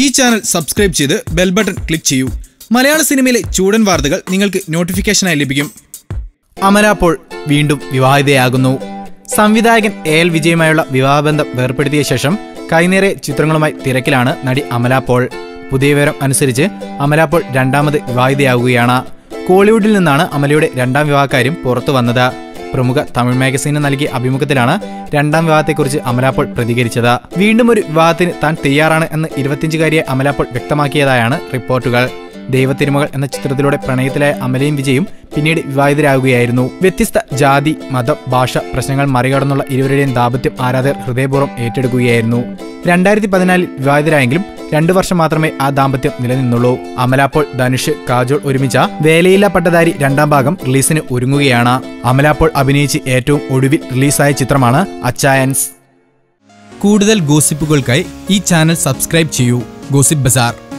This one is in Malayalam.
ഈ ചാനൽ സബ്സ്ക്രൈബ് ചെയ്ത് ബെൽ ബട്ടൺ ക്ലിക്ക് ചെയ്യൂ. മലയാള സിനിമയിലെ ചൂടൻ വാർത്തകൾ നിങ്ങൾക്ക് നോട്ടിഫിക്കേഷനായി ലഭിക്കും. അമല പോൾ വീണ്ടും വിവാഹിതയാകുന്നു. സംവിധായകൻ എ എൽ വിജയുമായുള്ള വിവാഹബന്ധം വേർപ്പെടുത്തിയ ശേഷം കൈനേറെ ചിത്രങ്ങളുമായി തിരക്കിലാണ് നടി അമല പോൾ പുതിയ വിവരം അനുസരിച്ച് അമല പോൾ രണ്ടാമത് വിവാഹിതയാവുകയാണ് കോളിവുഡിൽ നിന്നാണ് അമലയുടെ രണ്ടാം വിവാഹക്കാര്യം പുറത്തു വന്നത്. പ്രമുഖ തമിഴ് മാഗസീന് നൽകിയ അഭിമുഖത്തിലാണ് രണ്ടാം വിവാഹത്തെക്കുറിച്ച് അമലാപ്പോൾ പ്രതികരിച്ചത്. വീണ്ടും ഒരു വിവാഹത്തിന് താൻ തയ്യാറാണ് എന്ന് ഇരുപത്തിയഞ്ചുകാരിയെ അമലാപ്പോൾ വ്യക്തമാക്കിയതായാണ് റിപ്പോർട്ടുകൾ. ദൈവത്തിരുമകൾ എന്ന ചിത്രത്തിലൂടെ പ്രണയത്തിലായ അമലയും വിജയും പിന്നീട് വിവാഹിതരാകുകയായിരുന്നു. വ്യത്യസ്ത ജാതി മതം ഭാഷ പ്രശ്നങ്ങൾ മറികടന്നുള്ള ഇരുവരുടെയും ദാമ്പത്യം ആരാധകർ ഹൃദയപൂർവം ഏറ്റെടുക്കുകയായിരുന്നു. രണ്ടായിരത്തി പതിനാലിൽ വിവാഹിതരായെങ്കിലും രണ്ടു വർഷം മാത്രമേ ആ ദാമ്പത്യം നിലനിന്നുള്ളൂ. അമലാപ്പോൾ ധനുഷ് കാജോൾ ഒരുമിച്ച വേലയില്ല പട്ടധാരി രണ്ടാം ഭാഗം റിലീസിന് ഒരുങ്ങുകയാണ്. അമലാപ്പോൾ അഭിനയിച്ച് ഏറ്റവും ഒടുവിൽ റിലീസായ ചിത്രമാണ് അച്ചായൻസ്. കൂടുതൽ ഗോസിപ്പുകൾക്കായി ഈ ചാനൽ സബ്സ്ക്രൈബ് ചെയ്യൂ. Gossip bazaar.